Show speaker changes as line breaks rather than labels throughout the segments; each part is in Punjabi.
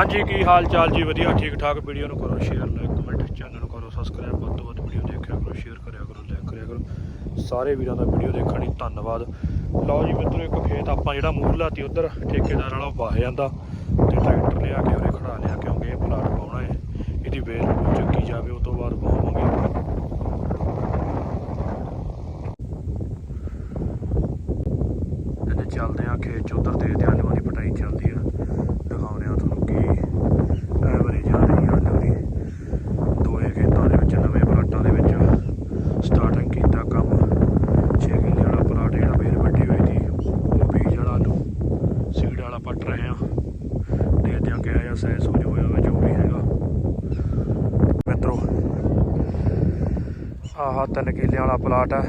ਹਾਂਜੀ, ਕੀ ਹਾਲ ਚਾਲ ਜੀ? ਵਧੀਆ, ਠੀਕ ਠਾਕ। ਵੀਡੀਓ ਨੂੰ ਕਰੋ ਸ਼ੇਅਰ ਲਾਈਕ ਕਮੈਂਟ ਚੈਨਲ ਨੂੰ ਕਰੋ ਸਬਸਕ੍ਰਾਈਬ ਵੱਧ ਤੋਂ ਵੱਧ ਵੀਡੀਓ ਦੇਖਿਆ ਕਰੋ ਸ਼ੇਅਰ ਕਰਿਆ ਕਰੋ ਲਾਈਕ ਕਰਿਆ ਕਰੋ। ਸਾਰੇ ਵੀਰਾਂ ਦਾ ਵੀਡੀਓ ਦੇਖਣ ਲਈ ਧੰਨਵਾਦ। ਲਓ ਜੀ ਮਿੱਤਰੋ, ਇੱਕ ਖੇਤ ਆਪਾਂ ਜਿਹੜਾ ਮੂਰਲਾ ਲਾਤੀ ਉਧਰ, ਠੇਕੇਦਾਰ ਵਾਲਾ ਉਹ ਵਾਹ ਜਾਂਦਾ। ਤੇ ਟਰੈਕਟਰ ਲਿਆ ਕੇ ਉਹਨੇ ਖੜਾ ਲਿਆ ਕਿਉਂਕਿ ਇਹ ਪਲਾਟ ਪਾਉਣਾ ਹੈ। ਇਹਦੀ ਵੇਲ ਚੱਕੀ ਜਾਵੇ ਉਸ ਤੋਂ ਬਾਅਦ ਪਾਵਾਂਗੇ ਇਹਨੇ ਚੱਲਦੇ ਆ ਖੇਤ ਚ, ਉਧਰ ਦੇਖਦੇ ਆ ਆਲੂਆਂ ਦੀ ਪਟਾਈ ਚੱਲਦੀ ਆ। ਦਿਖਾਉਂਦੇ ਆ ਤੁਹਾਨੂੰ ਕੀ ਐਵਰੇਜ ਆ ਰਹੀ ਆ ਆਲੂ ਦੀ ਦੋਏ ਖੇਤਾਂ ਦੇ ਵਿੱਚ ਨਵੇਂ ਪਲਾਟਾਂ ਦੇ ਵਿੱਚ ਸਟਾਰਟਿੰਗ ਕੀਤਾ ਕੰਮ 6 ਕਿੱਲੇ ਵਾਲਾ ਪਲਾਟ ਜਿਹੜਾ ਵੇਲ ਵੱਡੀ ਹੋਈ ਸੀ ਉਹ ਬੀਜ ਵਾਲਾ ਆਲੂ ਸੀਡ ਵਾਲਾ ਪੱਟ ਰਹੇ ਆ ਦੇਖਦੇ ਆ ਕਿਹਾ ਜਾਂ ਸਹਿ ਸੂਝ ਹੋਇਆ ਵਾ ਜੋ ਵੀ ਹੈਗਾ ਮਿੱਤਰੋ ਆਹ ਤਿੰਨ ਕਿੱਲਿਆਂ ਵਾਲਾ ਪਲਾਟ ਆ।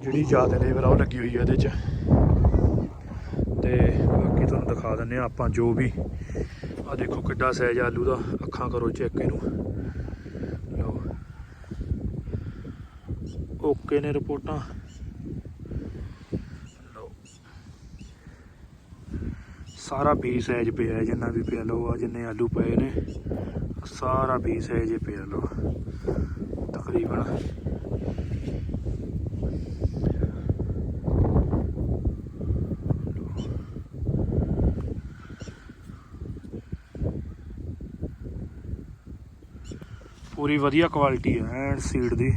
ਜਿਹੜੀ ਜ਼ਿਆਦਾ ਲੇਬਰ ਆ ਉਹ ਲੱਗੀ ਹੋਈ ਹੈ ਇਹਦੇ 'ਚ। ਤੇ ਬਾਕੀ ਤੁਹਾਨੂੰ ਦਿਖਾ ਦਿੰਨੇ ਆ ਆਪਾਂ ਜੋ ਵੀ। ਆ ਦੇਖੋ ਕਿੱਡਾ ਸਾਈਜ਼ ਆਲੂ ਦਾ। ਅੱਖਾਂ ਕਰੋ ਚੈੱਕ ਇਹਨੂੰ। ਲਓ। ਓਕੇ ਨੇ ਰਿਪੋਰਟਾਂ। ਲਓ। ਸਾਰਾ ਬੀ ਸਾਈਜ਼ ਪਿਆ ਜਿੰਨਾ ਵੀ ਪਿਆ ਲਓ ਆ ਜਿੰਨੇ ਆਲੂ ਪਏ ਨੇ, ਸਾਰਾ ਬੀ ਸਾਈਜ਼ ਹੀ ਪਿਆ ਲਓ। ਤਕਰੀਬਨ। ਪੂਰੀ ਵਧੀਆ ਕੁਆਲਿਟੀ ਹੈ ਐਂਡ ਸੀਡ ਦੀ।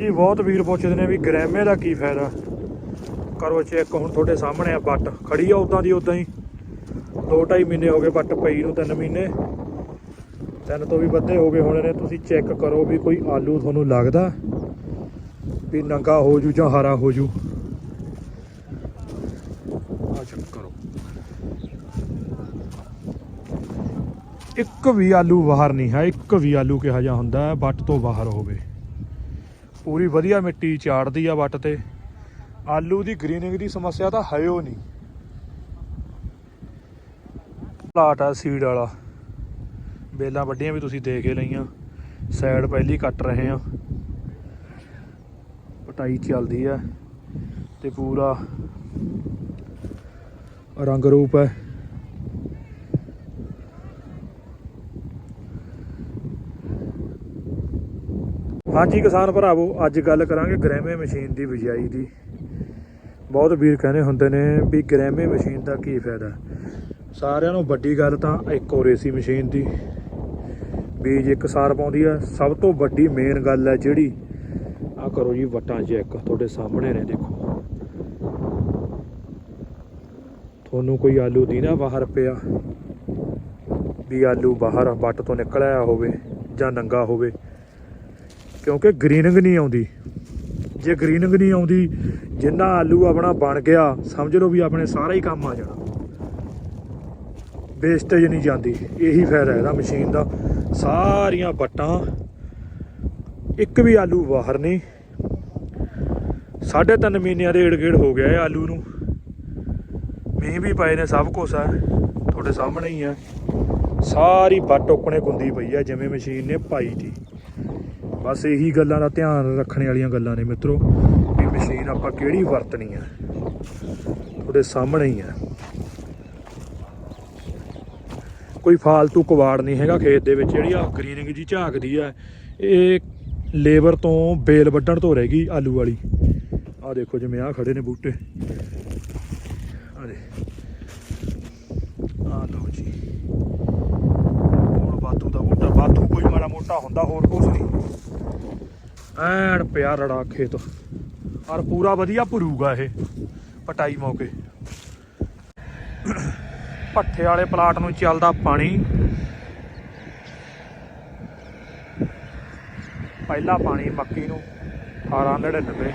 ਇਹ ਬਹੁਤ ਵੀਰ ਪੁੱਛਦੇ ਨੇ ਵੀ ਗ੍ਰੈਮੇ ਦਾ ਕੀ ਫਾਇਦਾ? ਕਰੋ ਚੈੱਕ ਹੁਣ ਤੁਹਾਡੇ ਸਾਹਮਣੇ ਆ ਬੱਟ। ਖੜੀ ਆ ਉਦਾਂ ਦੀ ਉਦਾਂ ਹੀ। 2.5 ਮਹੀਨੇ ਹੋ ਗਏ, ਬੱਟ ਪਈ ਨੂੰ 3 ਮਹੀਨੇ। ਤਿੰਨ ਤੋਂ ਵੀ ਵੱਧੇ ਹੋ ਗਏ ਹੋਣੇ ਨੇ ਤੁਸੀਂ ਚੈੱਕ ਕਰੋ ਵੀ ਕੋਈ ਆਲੂ ਤੁਹਾਨੂੰ ਲੱਗਦਾ ਵੀ ਨੰਗਾ ਹੋ ਜੂ ਜਾਂ ਹਰਾ ਹੋ ਜੂ। ਆ ਚੈੱਕ ਕਰੋ। ਇੱਕ ਵੀ ਆਲੂ ਬਾਹਰ ਨਹੀਂ ਹੈ ਇੱਕ ਵੀ ਆਲੂ ਕਿਹਾ ਜਾ ਹੁੰਦਾ ਹੈ ਵੱਟ ਤੋਂ ਬਾਹਰ ਹੋਵੇ। ਪੂਰੀ ਵਧੀਆ ਮਿੱਟੀ ਚਾੜਦੀ ਆ ਵੱਟ ਤੇ। ਆਲੂ ਦੀ ਗ੍ਰੀਨਿੰਗ ਦੀ ਸਮੱਸਿਆ ਤਾਂ ਹੈ ਓ ਨਹੀਂ। ਪਲਾਟ ਆ ਸੀਡ ਵਾਲਾ। ਬੇਲਾਂ ਵੱਡੀਆਂ ਵੀ ਤੁਸੀਂ ਦੇਖ ਹੀ ਲਈਆਂ। ਸਾਈਡ ਪਹਿਲੀ ਕੱਟ ਰਹੇ ਆ ਪਟਾਈ ਚੱਲਦੀ ਆ ਤੇ ਪੂਰਾ ਰੰਗ ਰੂਪ ਹੈ। ਹਾਂਜੀ ਕਿਸਾਨ ਭਰਾਵੋ, ਅੱਜ ਗੱਲ ਕਰਾਂਗੇ ਗ੍ਰੈਮੇ ਮਸ਼ੀਨ ਦੀ ਬਿਜਾਈ ਦੀ। ਬਹੁਤ ਵੀਰ ਕਹਿੰਦੇ ਹੁੰਦੇ ਨੇ ਵੀ ਗ੍ਰੈਮੇ ਮਸ਼ੀਨ ਦਾ ਕੀ ਫਾਇਦਾ। ਸਾਰਿਆਂ ਨੂੰ ਵੱਡੀ ਗੱਲ ਤਾਂ ਇੱਕ ਹੋਰ ਏਸੀ ਮਸ਼ੀਨ ਦੀ। ਬੀਜ ਇੱਕ ਸਾਰ ਪਾਉਂਦੀ ਆ, ਸਭ ਤੋਂ ਵੱਡੀ ਮੇਨ ਗੱਲ ਹੈ ਜਿਹੜੀ ਆ ਕਰੋ ਜੀ ਵਟਾਂ ਚੈੱਕ ਤੁਹਾਡੇ ਸਾਹਮਣੇ ਨੇ ਦੇਖੋ। ਤੁਹਾਨੂੰ ਕੋਈ ਆਲੂ ਦੀ ਨਾ ਬਾਹਰ ਪਿਆ, ਵੀ ਆਲੂ ਬਾਹਰ ਵੱਟ ਤੋਂ ਨਿਕਲ ਆਇਆ ਹੋਵੇ ਜਾਂ ਨੰਗਾ ਹੋਵੇ, ਕਿਉਂਕਿ ਗ੍ਰੀਨਿੰਗ ਨਹੀਂ ਆਉਂਦੀ। ਜੇ ਗ੍ਰੀਨਿੰਗ ਨਹੀਂ ਆਉਂਦੀ, ਜਿੰਨਾ ਆਲੂ ਆਪਣਾ ਬਣ ਗਿਆ, ਸਮਝ ਲਓ ਵੀ ਆਪਣੇ ਸਾਰਾ ਹੀ ਕੰਮ ਆ ਜਾਣਾ। ਵੇਸਟੇਜ ਨਹੀਂ ਜਾਂਦੀ। ਇਹੀ ਫਾਇਦਾ ਇਹਦਾ ਮਸ਼ੀਨ ਦਾ। ਸਾਰੀਆਂ ਵੱਟਾਂ ਇੱਕ ਵੀ ਆਲੂ ਬਾਹਰ ਨਹੀਂ। ਸਾਢੇ ਤਿੰਨ ਮਹੀਨਿਆਂ ਦੇ ਏੜ ਗੇੜ ਹੋ ਗਿਆ ਇਹ ਆਲੂ ਨੂੰ। ਮੀਂਹ ਵੀ ਪਏ ਨੇ ਸਭ ਕੁਛ ਹੈ, ਤੁਹਾਡੇ ਸਾਹਮਣੇ ਹੀ ਹੈ। ਸਾਰੀ ਵੱਟ ਓਕਣੇ ਗੁੰਦੀ ਪਈ ਹੈ, ਜਿਵੇਂ ਮਸ਼ੀਨ ਨੇ ਪਾਈ ਸੀ। ਬਸ ਇਹੀ ਗੱਲਾਂ ਦਾ ਧਿਆਨ ਰੱਖਣ ਵਾਲੀਆਂ ਗੱਲਾਂ ਨੇ ਮਿੱਤਰੋ, ਵੀ ਮਸ਼ੀਨ ਆਪਾਂ ਕਿਹੜੀ ਵਰਤਣੀ ਹੈ। ਤੁਹਾਡੇ ਸਾਹਮਣੇ ਹੀ ਹੈ। ਕੋਈ ਫਾਲਤੂ ਕਵਾੜ ਨਹੀਂ ਹੈਗਾ ਖੇਤ ਦੇ ਵਿੱਚ, ਜਿਹੜੀ ਆ ਗ੍ਰੀਨਿੰਗ ਜੀ ਝਾਕਦੀ ਹੈ ਇਹ ਲੇਬਰ ਤੋਂ ਬੇਲ ਵੱਢਣ ਤੋਂ ਰਹਿ ਗਈ ਆਲੂ ਵਾਲੀ। ਆ ਦੇਖੋ ਜਿਵੇਂ ਆ ਖੜੇ ਨੇ ਬੂਟੇ। ਆ ਦੇ ਆ ਲਓ ਜੀ। ਹੁਣ ਬਾਤੂ ਦਾ ਬੂਟਾ? ਬਾਤੂ ਕੋਈ ਮਾੜਾ ਮੋਟਾ ਹੁੰਦਾ, ਹੋਰ ਕੁਝ ਨਹੀਂ। ਐਨ ਪਿਆ ਰੜਾ ਖੇਤ। ਔਰ ਪੂਰਾ ਵਧੀਆ ਭਰੂਗਾ ਇਹ ਪਟਾਈ ਮੌਕੇ। ਭੱਠੇ ਵਾਲੇ ਪਲਾਟ ਨੂੰ ਚੱਲਦਾ ਪਾਣੀ। ਪਹਿਲਾ ਪਾਣੀ ਮੱਕੀ ਨੂੰ 1899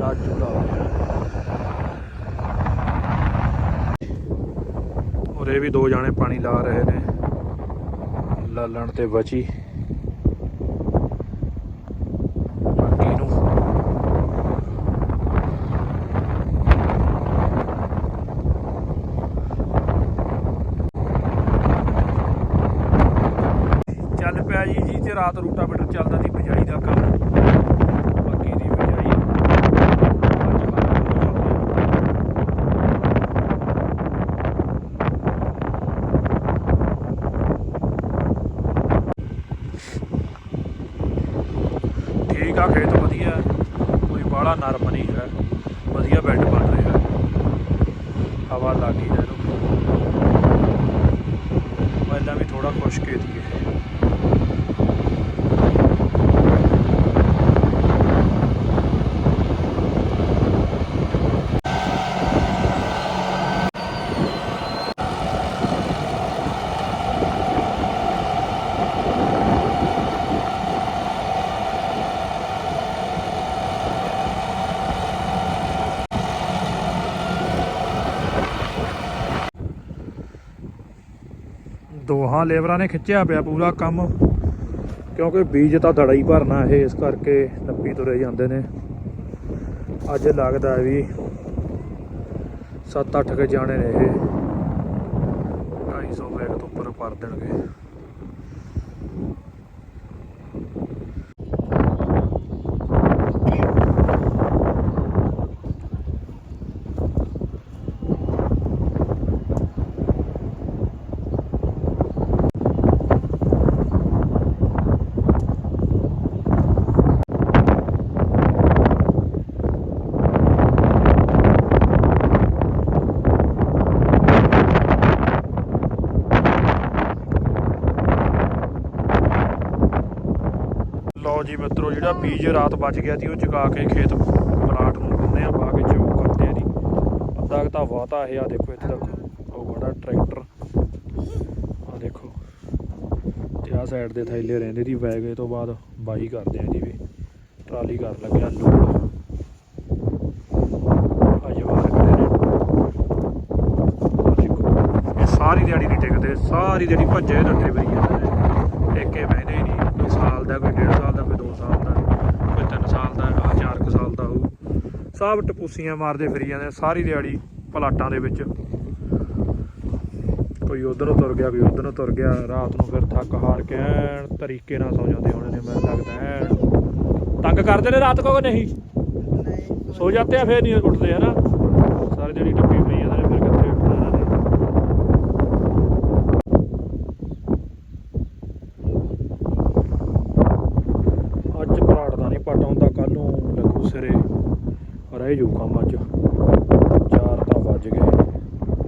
ਰਾਜੂ ਦਾ। ਉਰੇ ਵੀ ਦੋ ਜਾਣੇ ਪਾਣੀ ਲਾ ਰਹੇ ਨੇ। ਲਾਲਣ ਤੇ ਬਚੀ ਬਾਕੀ ਨੂੰ ਚੱਲ ਪਿਆ ਜੀ ਜੀ ਰਾਤ ਰੂਟਾਵੇਟਰ ਚੱਲਦਾ ਸੀ, ਬਿਜਾਈ ਦਾ ਕੰਮ। ਬਾਕੀ ਦੀ ਬਿਜਾਈ ਠੀਕ ਆ, ਖੇਤ ਵਧੀਆ। ਕੋਈ ਬਾਹਲਾ ਨਰਮ ਨਹੀਂ ਹੈ ਵਧੀਆ ਬੈੱਡ ਬਣ ਰਿਹਾ। ਹਵਾ ਲੱਗੀ ਹੈ। ਇਹਨੂੰ ਪਹਿਲਾਂ ਵੀ ਥੋੜਾ ਖੁਸ਼ਕ ਏਰੀਆ ਹੈ ਦੋਹਾਂ ਲੇਬਰਾਂ ਨੇ ਖਿੱਚਿਆ ਪਿਆ ਪੂਰਾ ਕੰਮ, ਕਿਉਂਕਿ ਬੀਜ ਤਾਂ ਦੜਾ ਹੀ ਭਰਨਾ ਇਹ, ਇਸ ਕਰਕੇ ਨੱਪੀ ਤੁਰੇ ਜਾਂਦੇ ਨੇ। ਅੱਜ ਲੱਗਦਾ ਵੀ 7-8 ਕੇ ਜਾਣੇ ਨੇ ਇਹ 250 ਬੈਗ ਤੋਂ ਉੱਪਰ ਭਰ ਦੇਣਗੇ ਲਓ ਜੀ ਮਿੱਤਰੋ ਜਿਹੜਾ ਬੀਜ ਰਾਤ ਬਚ ਗਿਆ ਸੀ, ਉਹ ਚੁਕਾ ਕੇ ਖੇਤ ਪਲਾਟ ਨੂੰ ਬੰਨੇ ਆ, ਪਾ ਕੇ ਚੋਕ ਕਰਦੇ ਆ ਜੀ। ਅੱਧਾ ਕੁ ਤਾਂ ਵਾਤਾ ਇਹ ਆ, ਦੇਖੋ ਇੱਥੇ ਤੱਕ ਉਹ ਬੜਾ ਟਰੈਕਟਰ। ਆ ਦੇਖੋ, ਤੇ ਆ ਸਾਈਡ ਦੇ ਥੈਲੇ ਰਹਿੰਦੇ ਦੀ ਬੈਗ ਇਹ ਤੋਂ ਬਾਅਦ ਬਾਈ ਕਰਦੇ ਆ ਜੀ ਵੀ, ਟਰਾਲੀ ਕਰ ਲੱਗਿਆ ਲੋਡ। ਸਾਰੀ ਦਿਹਾੜੀ ਨਹੀਂ ਟਿਕਦੇ, ਸਾਰੀ ਦਿਹਾੜੀ ਭੱਜੇ ਡੱਟੇ ਫਿਰੀ ਜਾਂਦੇ ਟੇਕੇ ਇੱਕੇ ਸਾਲ ਦਾ ਕੋਈ ਡੇਢ ਸਾਲ ਦਾ ਕੋਈ 2 ਸਾਲ ਦਾ ਕੋਈ 3 ਸਾਲ ਦਾ ਆ 4 ਕੁ ਸਾਲ ਦਾ ਹੋਊ। ਸਭ ਟਪੂਸੀਆਂ ਮਾਰਦੇ ਫਿਰੀ ਜਾਂਦੇ ਸਾਰੀ ਦਿਹਾੜੀ ਪਲਾਟਾਂ ਦੇ ਵਿੱਚ। ਕੋਈ ਉਧਰੋਂ ਤੁਰ ਗਿਆ ਕੋਈ ਉਧਰੋਂ ਤੁਰ ਗਿਆ ਰਾਤ ਨੂੰ ਫਿਰ ਥੱਕ ਹਾਰ ਕੇ ਐਨ ਤਰੀਕੇ ਨਾਲ ਸੌ ਜਾਂਦੇ ਹੋਣੇ ਨੇ ਮੈਨੂੰ ਲੱਗਦਾ ਐਨ। ਤੰਗ ਕਰਦੇ ਨੇ ਰਾਤ ਕੋ ਨਹੀਂ?
ਨਹੀਂ
ਸੋ ਜਾਂਦੇ ਆ ਫਿਰ ਨਹੀਂ ਉੱਠਦੇ ਹਨਾ ਸਾਰੀ ਦਿਹਾੜੀ ਟੱਪੀ ਪਈ ਜਾਂਦੇ ਨੇ ਫਿਰ ਕਿੱਥੇ ਉੱਠਣਾ ਇਹਨਾਂ ਨੇ ਅੱਜ ਪਰਾੜ ਦਾ ਨਹੀਂ ਪਟ ਆਉਂਦਾ ਕੱਲ ਨੂੰ ਲੱਗੂ ਸਿਰੇ ਰਹਿ ਜੂ ਕੰਮ ਅੱਜ ਚਾਰ ਤਾਂ ਵੱਜ ਗਏ।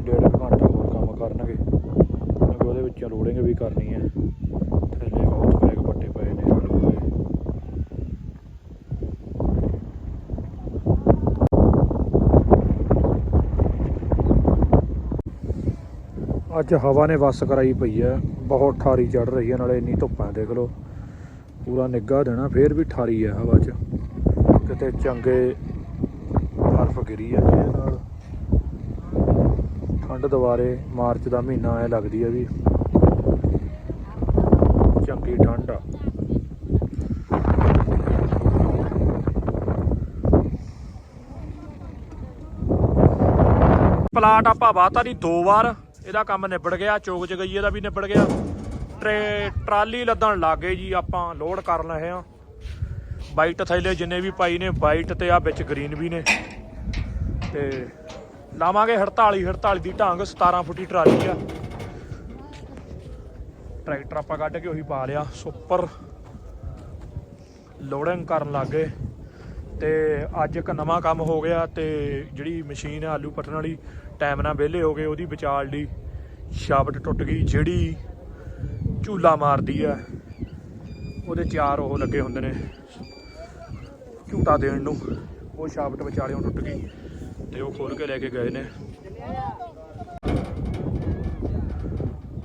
ਡੇਢ ਕੁ ਘੰਟਾ ਹੋਰ ਕੰਮ ਕਰਨਗੇ। ਕਿਉਂਕਿ ਉਹਦੇ ਵਿੱਚ ਲੋਡਿੰਗ ਵੀ ਕਰਨੀ ਹੈ। ਥੱਲੇ ਬਹੁਤ ਬੈਗ ਵੱਡੇ ਪਏ ਨੇ ਆਲੂ ਦੇ ਅੱਜ ਹਵਾ ਨੇ ਵਸ ਕਰਾਈ ਪਈ ਹੈ। ਬਹੁਤ ਠਾਰੀ ਚੜ ਰਹੀ ਹੈ। ਨਾਲੇ ਇੰਨੀ ਧੁੱਪਾਂ ਦੇਖ ਲਓ। ਪੂਰਾ ਨਿੱਘਾ ਦੇਣਾ, ਫੇਰ ਵੀ ਠਾਰੀ ਹੈ ਹਵਾ 'ਚ। ਕਿਤੇ ਚੰਗੇ ਬਰਫ਼ ਗਿਰੀ ਆ ਜਿਹਦੇ ਨਾਲ। ਠੰਡ ਦੁਬਾਰੇ ਮਾਰਚ ਦਾ ਮਹੀਨਾ ਐ ਲੱਗਦੀ ਹੈ ਵੀ ਚੰਗੀ ਠੰਡ ਆ। ਪਲਾਟ ਆਪਾਂ ਵਾਤਾ ਦੀ ਦੋ ਵਾਰ ਇਹਦਾ ਕੰਮ ਨਿਬੜ ਗਿਆ ਚੋਗ ਜਗਈਏ ਦਾ ਵੀ ਨਿਬੜ ਗਿਆ। ਟਰੇ, ਟਰਾਲੀ ਲੱਦਣ ਲੱਗ ਗਏ ਜੀ ਆਪਾਂ, ਲੋਡ ਕਰਨ ਲਏ ਆ। ਵਾਈਟ ਥੈਲੇ ਜਿੰਨੇ ਵੀ ਪਾਈ ਨੇ ਵਾਈਟ ਤੇ ਆ ਵਿੱਚ ਗ੍ਰੀਨ ਵੀ ਨੇ। ਤੇ ਲਾਵਾਂਗੇ 48 48 ਦੀ ਢੰਗ 17 ਫੁੱਟੀ ਟਰਾਲੀ ਆ। ਟਰੈਕਟਰ ਆਪਾਂ ਕੱਢ ਕੇ ਉਹੀ ਪਾ ਲਿਆ, ਸੁਪਰ ਲੋਡਿੰਗ ਕਰਨ ਲੱਗ। ਗਏ ਤੇ ਅੱਜ ਇੱਕ ਨਵਾਂ ਕੰਮ ਹੋ ਗਿਆ ਤੇ ਜਿਹੜੀ ਮਸ਼ੀਨ ਆ ਆਲੂ ਪੱਟਣ ਵਾਲੀ, ਟਾਈਮ ਨਾਲ ਵਿਹਲੇ ਹੋ ਗਏ, ਉਹਦੀ ਵਿਚਾਲ ਦੀ ਸ਼ਾਫਟ ਟੁੱਟ ਗਈ, ਜਿਹੜੀ ਝੂਲਾ ਮਾਰਦੀ ਆ, ਉਹਦੇ ਚਾਰ ਉਹ ਲੱਗੇ ਹੁੰਦੇ ਨੇ। ਝੂਟਾ ਦੇਣ ਨੂੰ। ਉਹ ਸ਼ਾਫਟ ਵਿਚਾਲਿਓਂ ਟੁੱਟ ਗਈ ਤੇ ਉਹ ਖੋਲ ਕੇ ਲੈ ਕੇ ਗਏ ਨੇ।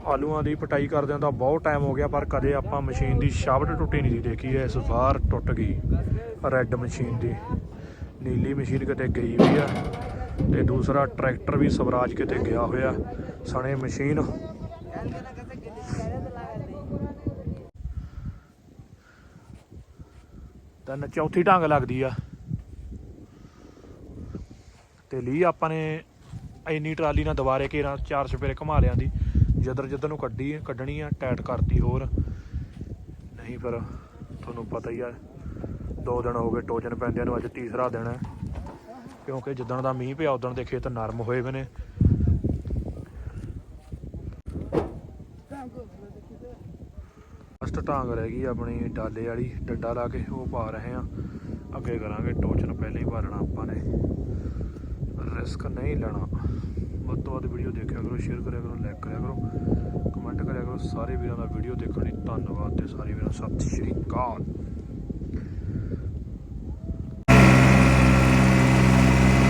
ਆਲੂਆਂ ਦੀ ਪਟਾਈ ਕਰਦਿਆਂ ਤਾਂ ਬਹੁਤ ਟਾਈਮ ਹੋ ਗਿਆ, ਪਰ ਕਦੇ ਆਪਾਂ ਮਸ਼ੀਨ ਦੀ ਸ਼ਾਫਟ ਟੁੱਟੀ ਨਹੀਂ ਸੀ ਦੇਖੀ। ਐ ਇਸ ਵਾਰ ਟੁੱਟ ਗਈ ਰੈੱਡ ਮਸ਼ੀਨ ਦੀ। ਨੀਲੀ ਮਸ਼ੀਨ ਕਿਤੇ ਗਈ ਵੀ ਆ ਤੇ ਦੂਸਰਾ ਟਰੈਕਟਰ ਵੀ ਸਵਰਾਜ ਕਿਤੇ ਗਿਆ ਹੋਇਆ। ਸਣੇ ਮਸ਼ੀਨ ਤਿੰਨ, ਚੌਥੀ ਢੰਗ ਲੱਗਦੀ ਆ। ਤੇ ਲਈ ਆਪਾਂ ਨੇ ਇੰਨੀ ਟਰਾਲੀ ਨਾਲ ਦੁਬਾਰੇ ਘੇਰਾ, ਚਾਰ ਸਪੇਰੇ ਘੁਮਾ ਲਿਆਂਦੀ ਜਦਰ ਜਦਰ ਨੂੰ ਕੱਢੀ, ਕੱਢਣੀ ਆ ਟਾਈਟ ਕਰਤੀ ਹੋਰ। ਨਹੀਂ ਫਿਰ ਤੁਹਾਨੂੰ ਪਤਾ ਹੀ ਆ, ਦੋ ਦਿਨ ਹੋ ਗਏ ਟੋਜਨ ਪੈਂਦਿਆਂ ਨੂੰ, ਅੱਜ ਤੀਸਰਾ ਦਿਨ ਹੈ। ਕਿਉਂਕਿ ਜਿੱਦਣ ਦਾ ਮੀਂਹ ਪਿਆ, ਉਦਣ ਦੇ ਖੇਤ ਨਰਮ ਹੋਏ ਵੇ ਨੇ। ਫਸਟ ਟਾਂਗ ਰਹਿ ਗਈ ਆਪਣੀ ਡਾਲੇ ਵਾਲੀ, ਡੰਡਾ ਲਾ ਕੇ ਉਹ ਪਾ ਰਹੇ ਆ। ਅੱਗੇ ਕਰਾਂਗੇ ਟੋਚਨ, ਪਹਿਲਾਂ ਹੀ ਭਰਨਾ ਆਪਾਂ ਨੇ। ਰਿਸਕ ਨਹੀਂ ਲੈਣਾ। ਵੱਧ ਤੋਂ ਵੱਧ ਵੀਡੀਓ ਦੇਖਿਆ ਕਰੋ ਸ਼ੇਅਰ ਕਰਿਆ ਕਰੋ ਲਾਈਕ ਕਰਿਆ ਕਰੋ ਕਮੈਂਟ ਕਰਿਆ ਕਰੋ। ਸਾਰੇ ਵੀਰਾਂ ਦਾ ਵੀਡੀਓ ਦੇਖਣ ਲਈ ਧੰਨਵਾਦ ਤੇ ਸਾਰੇ ਵੀਰਾਂ ਨੂੰ ਸਤਿ ਸ਼੍ਰੀ ਅਕਾਲ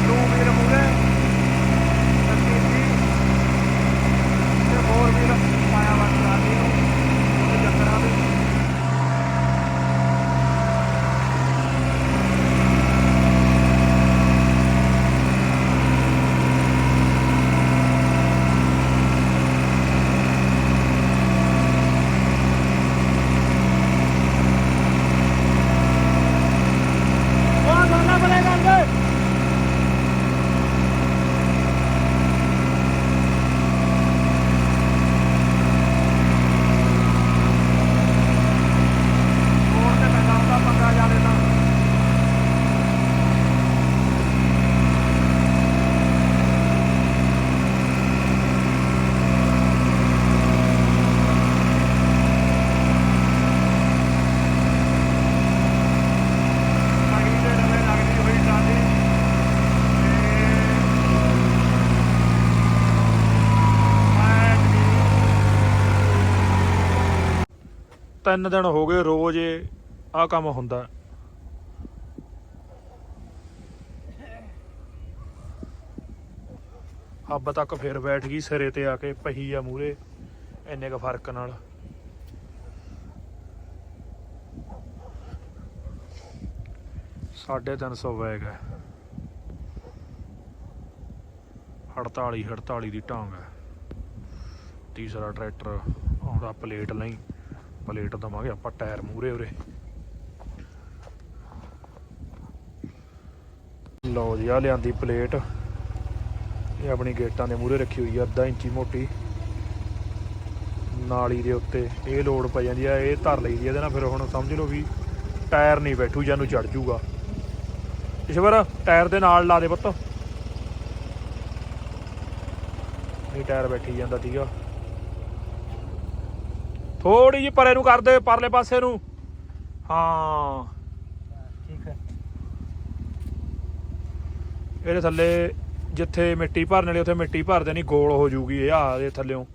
ਤੂੰ ਵੀਰ ਮੂਰੇ ਸੱਤੀ ਜੀ ਤੇ ਹੋਰ ਵੀਰ ਪਾਇਆ ਵਾ ਕਰਾਲੀ ਨੂੰ ਉਹਦੇ ਚੱਕਰਾਂ ਦੇ ਉਹ ਦੋਨਾਂ ਬਲੇ ਕਰਦੇ ਹੋਰ ਤੇ ਪੈਂਦਾ ਹੁੰਦਾ ਪੰਗਾ ਜਾਲੇ ਤਾਂ ਲੱਗਦੀ ਤੇ ਨਵੇਂ ਲੱਗਦੀ ਹੋਈ ਟਰਾਲੀ ਤੇ ਤਿੰਨ ਦਿਨ ਹੋ ਗਏ ਰੋਜ਼ ਇਹ ਆਹ ਕੰਮ ਹੁੰਦਾ। ਹੱਬ ਤੱਕ ਫੇਰ ਬੈਠ ਗਈ ਸਿਰੇ ਤੇ ਆ ਕੇ ਪਹੀ ਆ ਮੂਰੇ ਇੰਨੇ ਕ ਫ਼ਰਕ ਨਾਲ। ਸਾਢੇ ਤਿੰਨ ਸੌ ਬੈਗ ਹੈ। 48 48 ਦੀ ਢਾਂਗ ਹੈ। ਤੀਸਰਾ ਟਰੈਕਟਰ ਆਉਂਦਾ ਪਲੇਟ ਲਈ। ਪਲੇਟ ਦਵਾਂਗੇ ਆਪਾਂ ਟਾਇਰ ਮੂਰੇ ਉਰੇ। ਲਓ ਜੀ ਆ ਲਿਆਂਦੀ ਪਲੇਟ। ਇਹ ਆਪਣੀ ਗੇਟਾਂ ਦੇ ਮੂਰੇ ਰੱਖੀ ਹੋਈ ਆ, ਅੱਧਾ ਇੰਚੀ ਮੋਟੀ। ਨਾਲੀ ਦੇ ਉੱਤੇ ਇਹ ਲੋਡ ਪੈ ਜਾਂਦੀ ਆ, ਇਹ ਧਰ ਲਈਦੀ ਆ ਇਹਦੇ ਨਾਲ, ਫਿਰ ਹੁਣ ਸਮਝ ਲਓ ਵੀ ਟਾਇਰ ਨਹੀਂ ਬੈਠੂ ਜਾਨੂੰ ਚੜ ਜੂਗਾ। ਈਸ਼ਵਰ, ਟਾਇਰ ਦੇ ਨਾਲ ਲਾ ਦੇ ਪੁੱਤ। ਇਹ ਟਾਇਰ ਬੈਠੀ ਜਾਂਦਾ ਸੀਗਾ। ਥੋੜੀ ਜਿਹੀ ਪਰੇ ਨੂੰ ਕਰ ਦੇ ਪਰਲੇ ਪਾਸੇ ਨੂੰ। ਹਾਂ।
ਠੀਕ ਹੈ।
ਇਹਦੇ ਥੱਲੇ ਜਿੱਥੇ ਮਿੱਟੀ ਭਰਨ ਵਾਲੀ ਉੱਥੇ ਮਿੱਟੀ ਭਰ ਦੇਣੀ ਗੋਲ ਹੋ ਜੂਗੀ ਇਹ ਆ ਦੇ ਥੱਲਿਓਂ।